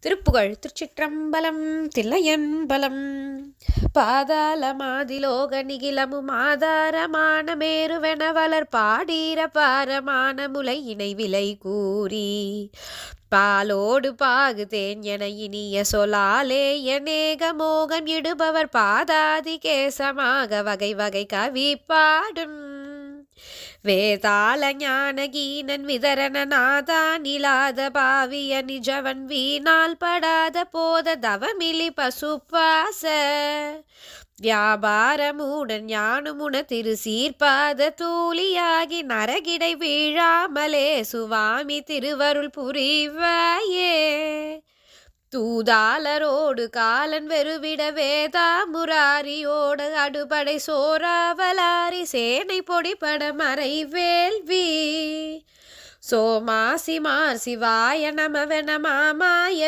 திருப்புகழ் திருச்சிற்றம்பலம் தில்லையன்பலம். பாதாள மாதிலோக நிகிலமும் ஆதாரமான மேருவெனவலர் பாடீர பாரமான முலை இணை விலை கூறி பாலோடு பாகு தேன் என இனிய சொலாலே எனேக மோகம் இடுபவர் பாதாதி கேசமாக வகை வகை கவி பாடும். வேதாள ஞானகீனன் விதரண நாதா நிலாத பாவிய நிஜவன் வீணால் படாத போத தவமிலி பசுப்பாச. வியாபாரமுடன் ஞானமுன திரு சீர்பாத தூளியாகி நரகிடை வீழாமலே சுவாமி திருவருள் புரிவாயே. தூதாளரோடு காலன் வெறுவிட வேதா முராரியோடு அடுபடை சோராவலாரி சேனை பொடிபட மறை வேள்வி. சோமாசி மாசி சிவாய நமவன மாமாய